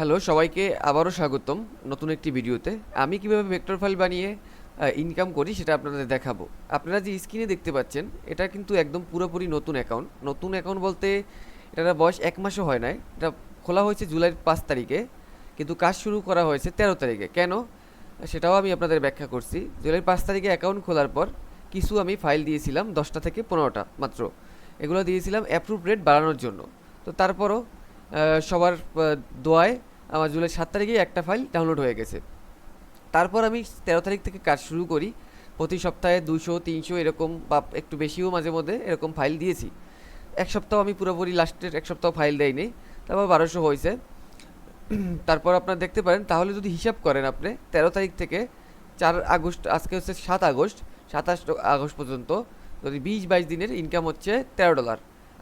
Hello, সবাইকে আবারও স্বাগতম নতুন একটি ভিডিওতে। আমি কীভাবে ভেক্টর ফাইল বানিয়ে ইনকাম করি সেটা আপনাদের দেখাবো। আপনারা যে স্ক্রিনে দেখতে পাচ্ছেন, এটা কিন্তু একদম পুরোপুরি নতুন অ্যাকাউন্ট নতুন অ্যাকাউন্ট বলতে এটার বয়স এক মাসও হয় নাই। এটা খোলা হয়েছে জুলাইয়ের পাঁচ তারিখে, কিন্তু কাজ শুরু করা হয়েছে তেরো তারিখে। কেন? সেটাও আমি আপনাদের ব্যাখ্যা করছি। জুলাইয়ের পাঁচ তারিখে অ্যাকাউন্ট খোলার পর কিছু আমি ফাইল দিয়েছিলাম দশটা থেকে পনেরোটা মাত্র। এগুলো দিয়েছিলাম অ্যাপ্রুভ রেট বাড়ানোর জন্য। তো তারপরও সবার দোয়ায় আমার জুলাই সাত তারিখেই একটা ফাইল ডাউনলোড হয়ে গেছে। তারপর আমি তেরো তারিখ থেকে কাজ শুরু করি। প্রতি সপ্তাহে দুশো তিনশো এরকম বা একটু বেশিও মাঝে মধ্যে এরকম ফাইল দিয়েছি। এক সপ্তাহ আমি পুরোপুরি লাস্টের এক সপ্তাহ ফাইল দেয়নি তারপর বারোশো হয়েছে। তারপর আপনারা দেখতে পারেন, তাহলে যদি হিসাব করেন আপনি, তেরো তারিখ থেকে চার আগস্ট, আজকে হচ্ছে সাত আগস্ট, সাতাশ আগস্ট পর্যন্ত, যদি বিশ বাইশ দিনের ইনকাম হচ্ছে তেরো ডলার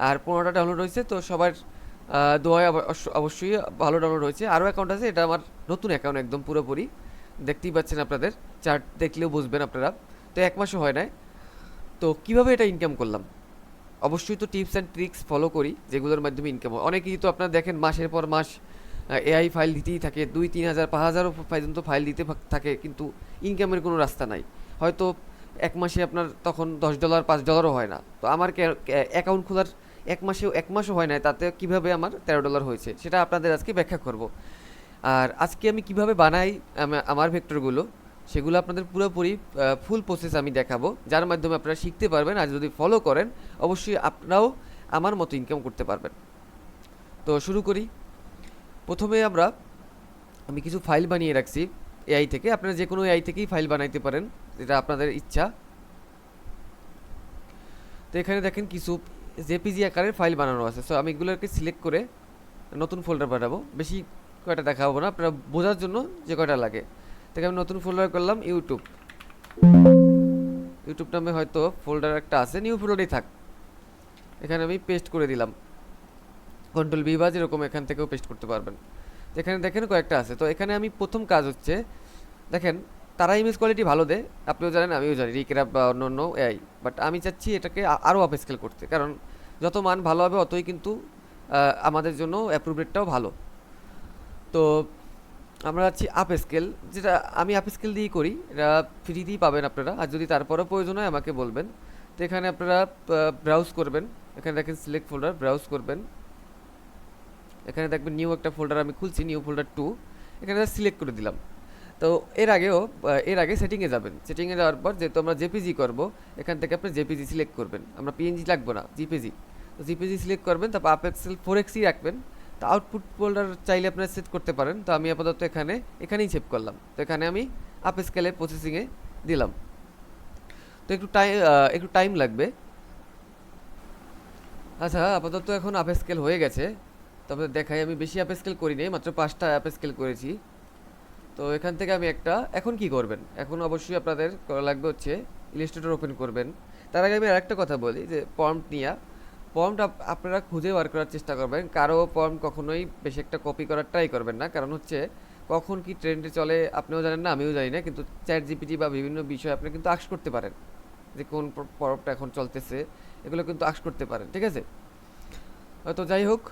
আর পনেরোটা ডাউনলোড হয়েছে, তো সবার অবশ্য- অবশ্যই ভালো ডাউনলোড হয়েছে। আরও অ্যাকাউন্ট আছে, এটা আমার নতুন অ্যাকাউন্ট একদম পুরোপুরি। দেখতেই পাচ্ছেন আপনাদের চার্ট দেখলেও বুঝবেন আপনারা। তো এক মাসও হয় নাই। তো কীভাবে এটা ইনকাম করলাম? অবশ্যই তো টিপস অ্যান্ড ট্রিক্স ফলো করি, যেগুলোর মাধ্যমে ইনকাম হয়। অনেকেই তো আপনারা দেখেন, মাসের পর মাস এআই ফাইল দিতেই থাকে। দুই, তিন হাজার, পাঁচ হাজারও পর্যন্ত ফাইল দিতে থাকে, কিন্তু ইনকামের কোনো রাস্তা নাই। হয়তো এক মাসে আপনার তখন দশ ডলার পাঁচ ডলারও হয় না। তো আমার অ্যাকাউন্ট খোলার এক মাসেও এক মাসও হয় না তাতে কীভাবে আমার তেরো ডলার হয়েছে, সেটা আপনাদের আজকে ব্যাখ্যা করব। আর আজকে আমি কীভাবে বানাই আমার ভেক্টরগুলো, সেগুলো আপনাদের পুরোপুরি ফুল প্রসেস আমি দেখাবো, যার মাধ্যমে আপনারা শিখতে পারবেন, আর যদি ফলো করেন, অবশ্যই আপনারাও আমার মতো ইনকাম করতে পারবেন। তো শুরু করি। প্রথমে আমরা, আমি কিছু ফাইল বানিয়ে রাখছি এআই থেকে। আপনারা যে কোনো এআই থেকেই ফাইল বানাইতে পারেন, যেটা আপনাদের ইচ্ছা। তো এখানে দেখেন কিছু জেপিজি আকারের ফাইল বানানো আছে। সো আমি এগুলোকে সিলেক্ট করে নতুন ফোল্ডার পাঠাবো বেশি কয়টা দেখাবো না আপনারা বোঝার জন্য যে কয়টা লাগে। থেকে আমি নতুন ফোল্ডার করলাম ইউটিউব ইউটিউব নামে হয়তো ফোল্ডার একটা আছে নিউ ফোল্ডারেই থাক। এখানে আমি পেস্ট করে দিলাম। কন্ট্রোল বি বা যেরকম এখান থেকেও পেস্ট করতে পারবেন। এখানে দেখেন কয়েকটা আছে। তো এখানে আমি প্রথম কাজ হচ্ছে, দেখেন তারা ইমেজ কোয়ালিটি ভালো দেয়, আপনিও জানেন, আমিও জানি রিক্রাপ বা অন্য অন্য এআই বাট আমি চাচ্ছি এটাকে আরও আপ স্কেল করতে, কারণ যত মান ভালো হবে, অতই কিন্তু আমাদের জন্য অ্যাপ্রুভ রেটটাও ভালো। তো আমরা যাচ্ছি আপ স্কেল যেটা আমি আপ স্কেল দিয়েই করি, এটা ফ্রিতেই পাবেন আপনারা, আর যদি তারপরেও প্রয়োজন হয়, আমাকে বলবেন। তো এখানে আপনারা ব্রাউজ করবেন, এখানে দেখেন সিলেক্ট ফোল্ডার ব্রাউজ করবেন। এখানে দেখবেন নিউ একটা ফোল্ডার আমি খুলছি নিউ ফোল্ডার টু এখানে সিলেক্ট করে দিলাম। তো এর আগেও এর আগে সেটিংয়ে যাবেন। সেটিংয়ে যাওয়ার পর যেহেতু আমরা জেপিজি করব, এখান থেকে আপনি জেপিজি সিলেক্ট করবেন। আমরা পিএনজি লাগবো না জিপিজি তো জিপিজি সিলেক্ট করবেন, তারপর আপ এক্সেল ফোর এক্সই রাখবেন। তো আউটপুট ফোল্ডার চাইলে আপনারা সেট করতে পারেন। তো আমি আপাতত এখানে, এখানেই সেভ করলাম। তো এখানে আমি আপ স্কেলে প্রসেসিংয়ে দিলাম। তো একটু টাইম একটু টাইম লাগবে। আচ্ছা আপাতত এখন আপ স্কেল হয়ে গেছে। তবে দেখাই, আমি বেশি আপ স্কেল করিনি, মাত্র পাঁচটা অ্যাপ স্কেল করেছি। তো এখান থেকে আমি একটা, এখন কি করবেন? এখন অবশ্যই আপনাদের করা লাগবে হচ্ছে ইলিস্ট্রেটর ওপেন করবেন। তার আগে আমি আরেকটা কথা বলি যে পম্পট নিয়ে। পম্পট আপনারা খুঁজে বার করার চেষ্টা করবেন। কারও পম্পট কখনোই বেশি একটা কপি করার ট্রাই করবেন না। কারণ হচ্ছে কখন কি ট্রেন্ডে চলে আপনিও জানেন না, আমিও জানি না। কিন্তু চ্যাট জিপিটি বা বিভিন্ন বিষয় আপনি কিন্তু আক্স করতে পারেন যে কোন পরবটা এখন চলতেছে। এগুলো কিন্তু আক্স করতে পারেন, ঠিক আছে? তো যাই হোক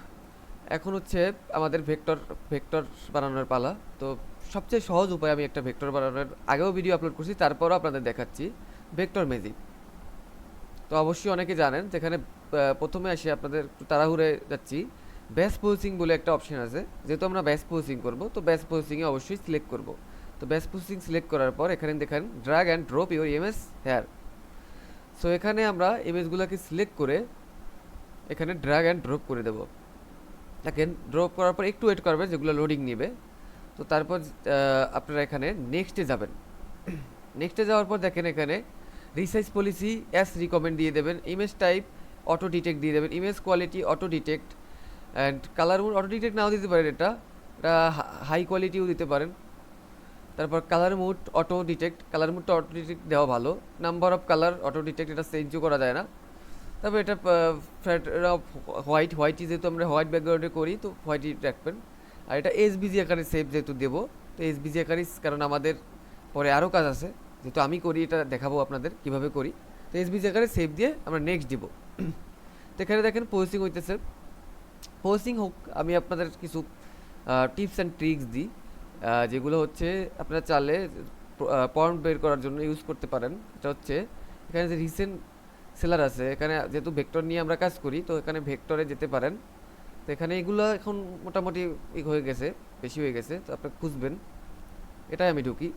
এখন হচ্ছে আমাদের ভেক্টর ভেক্টর বানানোর পালা। তো সবচেয়ে সহজ উপায় আমি একটা ভেক্টর বানানোর আগেও ভিডিও আপলোড করছি, তারপরও আপনাদের দেখাচ্ছি। Vector magic. তো অবশ্যই অনেকে জানেন, যেখানে প্রথমে এসে আপনাদের তাড়াহুড়ে যাচ্ছি। ব্যাস পোজিং বলে একটা অপশন আছে। যেহেতু আমরা ব্যাস পোজিং করব, তো ব্যাস পোজিংয়ে অবশ্যই সিলেক্ট করব। তো ব্যাস পোজিং সিলেক্ট করার পর এখানে দেখেন drag and drop your image here so এখানে আমরা ইমেজগুলোকে সিলেক্ট করে এখানে ড্রাগ অ্যান্ড ড্রপ করে দেবো। দেখেন ড্রপ করার পর একটু ওয়েট করবেন যেগুলো লোডিং নেবে। তো তারপর আপনারা এখানে নেক্সটে যাবেন। নেক্সটে যাওয়ার পর দেখেন এখানে রিসাইজ পলিসি অ্যাস রিকমেন্ড দিয়ে দেবেন। ইমেজ টাইপ অটো ডিটেক্ট দিয়ে দেবেন। Image quality auto detect and colour mood auto detect now দিতে পারেন এটা। এটা হাই কোয়ালিটিও দিতে পারেন। তারপর colour mood auto detect colour মুডটা অটো ডিটেক্ট দেওয়া ভালো। Number of colour auto detect এটা চেঞ্জও করা যায় না। তারপর এটা হোয়াইট, হোয়াইটই যেহেতু আমরা হোয়াইট ব্যাকগ্রাউন্ডে করি, তো হোয়াইটই রাখবেন। আর এটা এস এসবিজি আকারে সেভ যেহেতু দেবো, তো এস এসবিজি আকারে, কারণ আমাদের পরে আরও কাজ আছে। যেহেতু আমি করি, এটা দেখাবো আপনাদের কীভাবে করি। তো এস এসবিজি আকারে সেভ দিয়ে আমরা নেক্সট দিব। তো এখানে দেখেন পোস্টিং হইতেছে। পোস্টিং হোক, আমি আপনাদের কিছু টিপস অ্যান্ড ট্রিক্স দিই। যেগুলো হচ্ছে আপনারা চালে পয়েন্ট বের করার জন্য ইউজ করতে পারেন। এটা হচ্ছে, এখানে যে রিসেন্ট সেলার আছে, এখানে যেহেতু ভেক্টর নিয়ে আমরা কাজ করি, তো এখানে ভেক্টরে যেতে পারেন। তো এখানে এগুলো এখন মোটামুটি হয়ে গেছে, বেশি হয়ে গেছে, তো আপনি খুঁজবেন। এটাই আমি ঢুকি।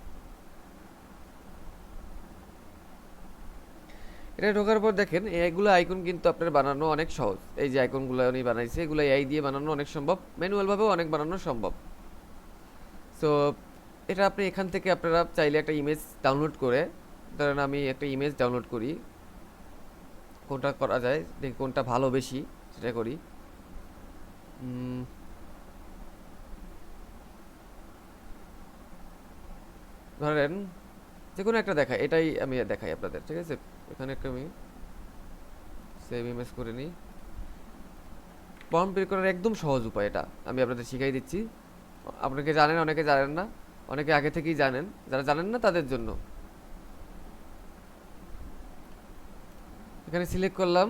এটা ঢোকার পর দেখেন এইগুলো আইকন কিন্তু আপনার বানানো অনেক সহজ। এই যে আইকনগুলো উনি বানাইছে, এগুলো এআই দিয়ে বানানো অনেক সম্ভব। ম্যানুয়ালভাবেও অনেক বানানো সম্ভব। সো এটা আপনি এখান থেকে আপনারা চাইলে একটা ইমেজ ডাউনলোড করে, ধরেন আমি একটা ইমেজ ডাউনলোড করি। কোনটা করা যায়, দেখি কোনটা ভালো বেশি, সেটা করি। ধরেন যে কোনো একটা দেখাই, এটাই আমি দেখাই আপনাদের, ঠিক আছে? এখানে একটা আমি সেভ ইমেজ করে নিই। ফর্ম বের করার একদম সহজ উপায় এটা, আমি আপনাদের শিখাই দিচ্ছি। আপনাকে জানেন, অনেকে জানেন না, অনেকে আগে থেকেই জানেন, যারা জানেন না তাদের জন্য। এখানে সিলেক্ট করলাম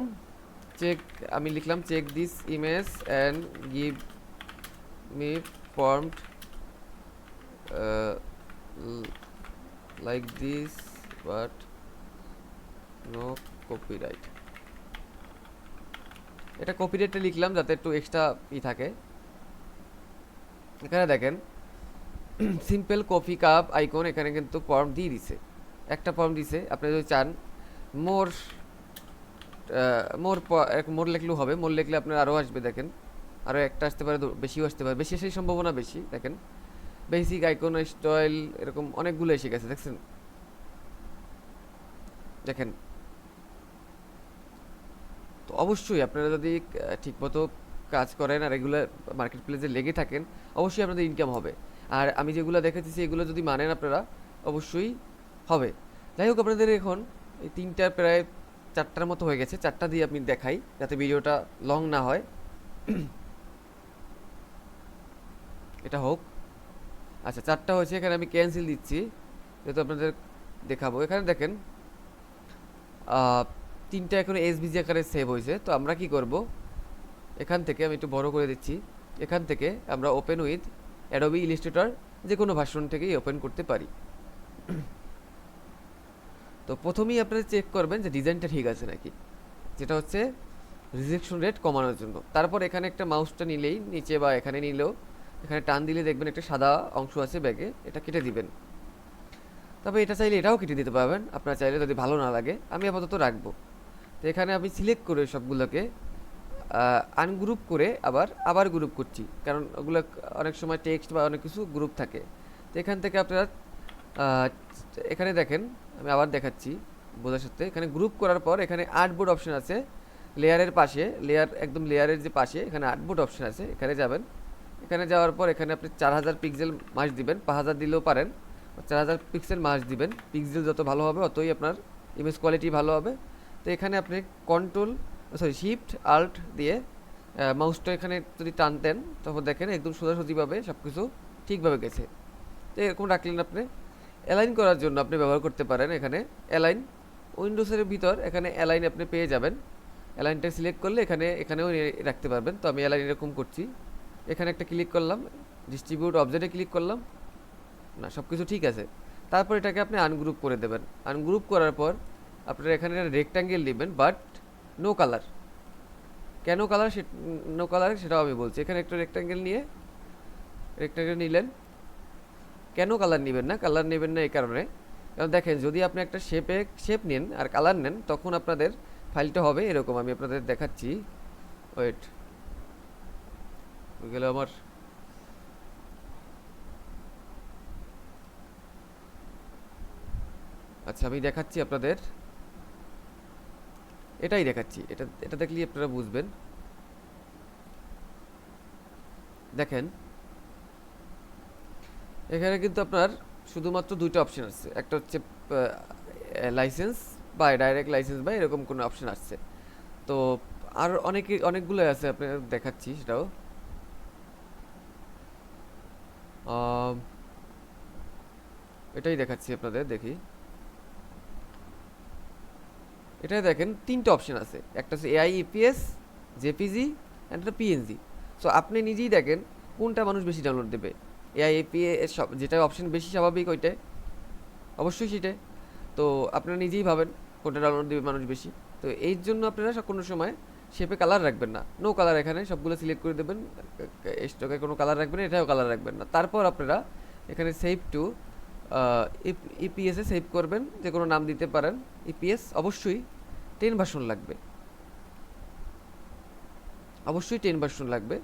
চেক আমি লিখলাম check this image and give me formed like this, but no copyright. এটা কপিরাইটটা লিখলাম যাতে একটু এক্সট্রা ই থাকে। এখানে দেখেন সিম্পল কফি কাপ আইকন এখানে কিন্তু ফর্ম দিয়ে দিছে। একটা ফর্ম দিছে, আপনি যদি চান মোর মোর মোর লেখলেও হবে, মোর লেখলে আপনার আরও আসবে, দেখেন। আরও একটা আসতে পারে বেশিও আসতে পারে। বেশি সেই সম্ভাবনা বেশি, দেখেন। বেসিক আইকন স্টাইল এরকম অনেকগুলো এসে গেছে, দেখছেন? দেখেন। তো অবশ্যই আপনারা যদি ঠিকমতো কাজ করেন আর এগুলো মার্কেট প্লেসে লেগে থাকেন, অবশ্যই আপনাদের ইনকাম হবে। আর আমি যেগুলো দেখাচ্ছি এগুলো যদি মানেন আপনারা, অবশ্যই হবে। যাই হোক, আপনাদের এখন এই তিনটা প্রায় চারটার মতো হয়ে গেছে, চারটা দিয়ে আপনি দেখাই যাতে ভিডিওটা লং না হয়। এটা হোক। আচ্ছা চারটা হয়েছে, এখানে আমি ক্যান্সেল দিচ্ছি। যেহেতু আপনাদের দেখাবো। এখানে দেখেন তিনটা এখন এসবিজি আকারে সেভ হয়েছে। তো আমরা কি করব? এখান থেকে আমি একটু বড় করে দিচ্ছি। এখান থেকে আমরা ওপেন উইথ অ্যাডোবি ইলিস্ট্রেটর যে কোনো ভাষণ থেকেই ওপেন করতে পারি। তো প্রথমেই আপনারা চেক করবেন যে ডিজাইনটা ঠিক আছে নাকি। যেটা হচ্ছে রিজেকশন রেট কমানোর জন্য। তারপর এখানে একটা মাউসটা নিলেই, নিচে বা এখানে নিলেও, এখানে টান দিলে দেখবেন একটা সাদা অংশ আছে ব্যাগে, এটা কেটে দিবেন। তবে এটা চাইলে এটাও কেটে দিতে পারবেন। আপনার চাইলে যদি ভালো না লাগে, আমি আপাতত রাখব। তো এখানে আমি সিলেক্ট করে সবগুলোকে আনগ্রুপ করে আবার আবার গ্রুপ করছি। কারণ ওগুলো অনেক সময় টেক্সট বা অনেক কিছু গ্রুপ থাকে। তো এখান থেকে আপনারা এখানে দেখেন আমি আবার দেখাচ্ছি বোঝার সাথে। এখানে গ্রুপ করার পর এখানে আর্টবোর্ড অপশন আছে। লেয়ারের পাশে লেয়ার একদম লেয়ারের যে পাশে, এখানে আর্টবোর্ড অপশন আছে। এখানে যাবেন। এখানে যাওয়ার পর এখানে আপনি চার হাজার পিক্সেল মাস দিবেন। পাঁচ হাজার দিলেও পারেন। চার হাজার পিক্সেল মাস দিবেন। পিক্সেল যত ভালো হবে, অতই আপনার ইমেজ কোয়ালিটি ভালো হবে। তো এখানে আপনি কন্ট্রোল সরি শিফট আল্ট দিয়ে মাউসটা এখানে যদি টানতেন তখন দেখেন একদম সোজাসুজিভাবে সব কিছু ঠিকভাবে গেছে। তো এরকম রাখলেন আপনি। অ্যালাইন করার জন্য আপনি ব্যবহার করতে পারেন এখানে অ্যালাইন উইন্ডোজের ভিতর এখানে অ্যালাইন আপনি পেয়ে যাবেন। অ্যালাইনটা সিলেক্ট করলে এখানে, এখানেও রাখতে পারবেন। তো আমি অ্যালাইন এরকম করছি। এখানে একটা ক্লিক করলাম ডিস্ট্রিবিউট অবজেক্টে ক্লিক করলাম। না সব কিছু ঠিক আছে। তারপর এটাকে আপনি আনগ্রুপ করে দেবেন। আনগ্রুপ করার পর আপনারা এখানে রেক্টাঙ্গেল নেবেন বাট নো কালার কেন কালার সে নো কালার সেটাও আমি বলছি। এখানে একটা রেক্টাঙ্গেল নিয়ে রেক্টাঙ্গেল নিলেন। কেন কালার নেবেন না? কালার নেবেন না এই কারণে। কারণ দেখেন, যদি আপনি একটা শেপে শেপ নেন আর কালার নেন, তখন আপনাদের ফাইলটা হবে এরকম। আমি আপনাদের দেখাচ্ছি। ওয়েট গেল আমার। আচ্ছা আমি দেখাচ্ছি আপনাদের। এটাই দেখাচ্ছি। এটা এটা দেখলেই আপনারা বুঝবেন। দেখেন এখানে কিন্তু আপনার শুধুমাত্র দুইটা অপশন আসছে একটা হচ্ছে লাইসেন্স বা ডাইরেক্ট লাইসেন্স বা এরকম কোনো অপশন আসছে। তো আর অনেকে অনেকগুলো আছে আপনার দেখাচ্ছি সেটাও। এটাই দেখাচ্ছি আপনাদের, দেখি। এটা দেখেন, তিনটা অপশন আছে। একটা হচ্ছে এআই ইপিএস জেপিজি অ্যান্ড একটা পিএনজি সো আপনি নিজেই দেখেন কোনটা মানুষ বেশি ডাউনলোড দেবে। এআই এপিএ সব, যেটা অপশন বেশি স্বাভাবিক ওইটাই। অবশ্যই সেটাই। তো আপনারা নিজেই ভাবেন কোনটা ডাউনলোড দেবে মানুষ বেশি। তো এই জন্য আপনারা কোনো সময় শেপে কালার রাখবেন না। নো কালার এখানে, সবগুলো সিলেক্ট করে দেবেন। স্টকে কোনো কালার রাখবেন এটাও কালার রাখবেন না। তারপর আপনারা এখানে সেভ টু ইপিএসে সেভ করবেন, যে কোনো নাম দিতে পারেন। ইপিএস অবশ্যই টেন ভার্সন লাগবে। অবশ্যই টেন ভার্সন লাগবে।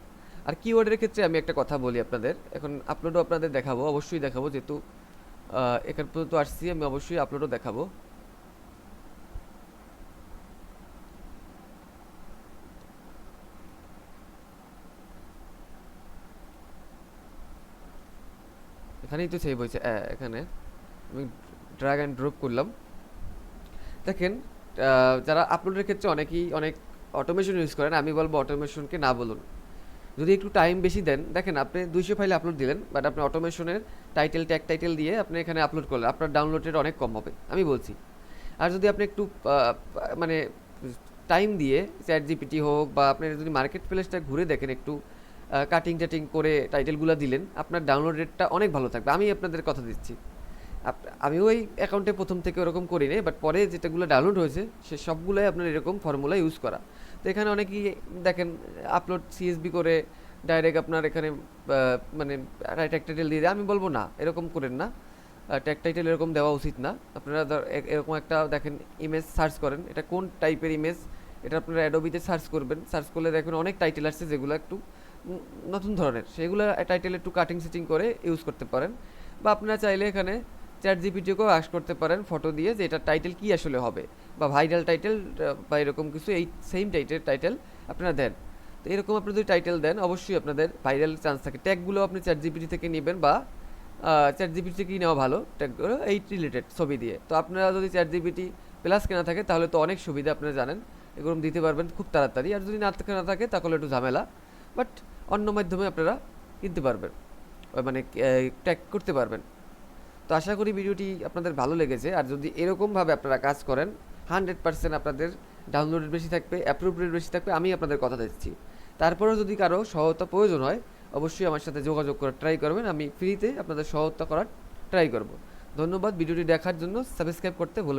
আর কিওয়ার্ডের ক্ষেত্রে আমি একটা কথা বলি আপনাদের। এখন আপলোডও আপনাদের দেখাবো, অবশ্যই দেখাবো, যেহেতু এখান পর্যন্ত আসছি, আমি অবশ্যই আপলোডও দেখাবো। এখানেই তো সেভ হয়েছে এখানে। আমি ড্রাগ অ্যান্ড ড্রপ করলাম। দেখেন যারা আপলোডের ক্ষেত্রে অনেকেই, অনেক অটোমেশন ইউজ করেন, আমি বলব অটোমেশনকে না বলুন। যদি একটু টাইম বেশি দেন, দেখেন আপনি দুইশো ফাইলে আপলোড দিলেন বাট আপনি অটোমেশনের টাইটেল ট্যাগ টাইটেল দিয়ে আপনি এখানে আপলোড করলেন। আপনার ডাউনলোড রেট অনেক কম হবে, আমি বলছি। আর যদি আপনি একটু মানে টাইম দিয়ে চ্যাট জিপিটি হোক বা আপনি যদি মার্কেট প্লেসটা ঘুরে দেখেন একটু কাটিং টাটিং করে টাইটেলগুলো দিলেন, আপনার ডাউনলোড রেটটা অনেক ভালো থাকবে। আমি আপনাদের কথা দিচ্ছি। আমিও ওই অ্যাকাউন্টে প্রথম থেকে ওরকম করি নাই বাট পরে যেটাগুলো ডাউনলোড হয়েছে, সে সবগুলোই আপনার এরকম ফর্মুলা ইউজ করা। তো এখানে অনেকেই দেখেন আপলোড সিএসবি করে ডাইরেক্ট আপনার এখানে মানে ট্যাগ টাইটেল দিয়ে দেয়। আমি বলব না, এরকম করেন না। ট্যাগ টাইটেল এরকম দেওয়া উচিত না। আপনারা এরকম একটা দেখেন ইমেজ সার্চ করেন। এটা কোন টাইপের ইমেজ এটা আপনারা অ্যাডোবিতে সার্চ করবেন। সার্চ করলে দেখবেন অনেক টাইটেল আসছে যেগুলো একটু নতুন ধরনের। সেগুলো টাইটেল একটু কাটিং সেটিং করে ইউজ করতে পারেন। বা আপনারা চাইলে এখানে চ্যাট জিপিটিকেও আস করতে পারেন ফটো দিয়ে যে এটা টাইটেল কী আসলে হবে। বা ভাইরাল টাইটেল বা এরকম কিছু, এই সেম টাইটেল টাইটেল আপনারা দেন। তো এরকম আপনি যদি টাইটেল দেন, অবশ্যই আপনাদের ভাইরাল চান্স থাকে। ট্যাগগুলো আপনি চ্যাট জিপিটি থেকে নেবেন বা চ্যাট জিপিটি থেকেই নেওয়া ভালো। ট্যাগগুলো এই রিলেটেড ছবি দিয়ে। তো আপনারা যদি চ্যাট জিপিটি প্লাস কেনা থাকে, তাহলে তো অনেক সুবিধা আপনারা জানেন। এগুলো দিতে পারবেন খুব তাড়াতাড়ি। আর যদি না কেনা থাকে, তাহলে একটু ঝামেলা। বাট অন্য মাধ্যমে আপনারা কিনতে পারবেন। মানে ট্যাগ করতে পারবেন। তো আশা করি ভিডিওটি আপনাদের ভালো লেগেছে। আর যদি এরকমভাবে আপনারা কাজ করেন হান্ড্রেড পার্সেন্ট আপনাদের ডাউনলোডের বেশি থাকবে অ্যাপ্রুভ রেট বেশি থাকবে, আমি আপনাদের কথা দিচ্ছি তারপরেও যদি কারও সহায়তা প্রয়োজন হয়, অবশ্যই আমার সাথে যোগাযোগ করার ট্রাই করবেন, আমি ফ্রিতে আপনাদের সহায়তা করার ট্রাই করব ধন্যবাদ, ভিডিওটি দেখার জন্য সাবস্ক্রাইব করতে ভুলবেন।